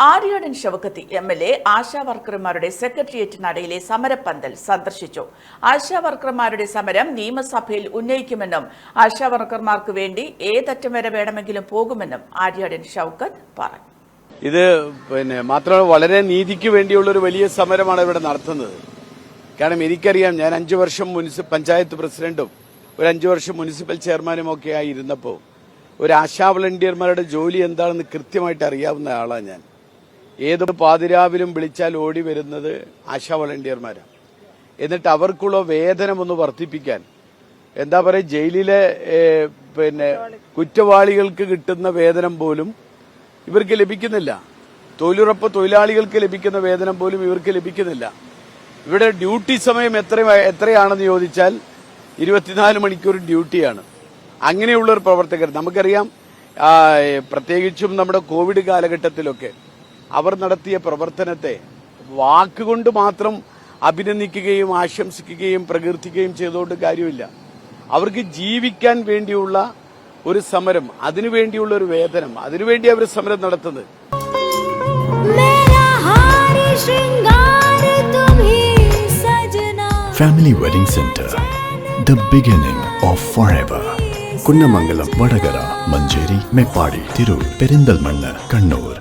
Aryadan Shoukath M L A ASHA വർക്കർമാരുടെ secretariat നടയിലെ സമരപ്പന്തൽ സന്ദർശിച്ചു. ആശാ വർക്കർമാരുടെ സമരം നിയമസഭയിൽ ഉന്നയിക്കുമെന്നും ആശാ വർക്കർമാർക്ക് വേണ്ടി ഏതറ്റം വരെ വേണമെങ്കിലും പോകുമെന്നും ആര്യാടൻ ഷൌക്കത്ത് പറഞ്ഞു. ഇത് പിന്നെ മാത്രമല്ല വളരെ നീതിക്ക് വേണ്ടിയുള്ള ഒരു വലിയ സമരമാണ് ഇവിടെ നടത്തുന്നത്. കാരണം എനിക്കറിയാം ഞാൻ അഞ്ചു വർഷം മുനിസിപ്പൽ പഞ്ചായത്ത് പ്രസിഡന്റും ഒരു അഞ്ചു വർഷം മുനിസിപ്പൽ ചെയർമാനും ഒക്കെ ആയി ഇരുന്നപ്പോൾ ഒരു ആശാ വളണ്ടിയർമാരുടെ ജോലി എന്താണെന്ന് കൃത്യമായിട്ട് അറിയാവുന്ന ആളാണ് ഞാൻ. ഏത് പാതിരാവിലും വിളിച്ചാൽ ഓടി വരുന്നത് ആശാ വളണ്ടിയർമാരാണ് എന്നിട്ട് അവർക്കുള്ള വേതനം ഒന്ന് വർദ്ധിപ്പിക്കാൻ. എന്താ പറയുക ജയിലിലെ പിന്നെ കുറ്റവാളികൾക്ക് കിട്ടുന്ന വേതനം പോലും ഇവർക്ക് ലഭിക്കുന്നില്ല. തൊഴിലുറപ്പ് തൊഴിലാളികൾക്ക് ലഭിക്കുന്ന വേതനം പോലും ഇവർക്ക് ലഭിക്കുന്നില്ല. ഇവിടെ ഡ്യൂട്ടി സമയം എത്ര എത്രയാണെന്ന് ചോദിച്ചാൽ ഇരുപത്തിനാല് മണിക്കൂർ ഡ്യൂട്ടിയാണ്. അങ്ങനെയുള്ള ഒരു പ്രവർത്തകർ. നമുക്കറിയാം പ്രത്യേകിച്ചും നമ്മുടെ കോവിഡ് കാലഘട്ടത്തിലൊക്കെ അവർ നടത്തിയ പ്രവർത്തനത്തെ വാക്കുകൊണ്ട് മാത്രം അഭിനന്ദിക്കുകയും ആശംസിക്കുകയും പ്രകീർത്തിക്കുകയും ചെയ്തുകൊണ്ട് കാര്യമില്ല. അവർക്ക് ജീവിക്കാൻ വേണ്ടിയുള്ള ഒരു സമരം അതിനുവേണ്ടിയുള്ള ഒരു വേതനം അതിനുവേണ്ടി അവർ സമരം നടത്തുന്നത്. Family wedding centre the beginning of forever Kunnamangalam Vadakara Manjeri Meppadi Tirur Perinthalmanna Kannur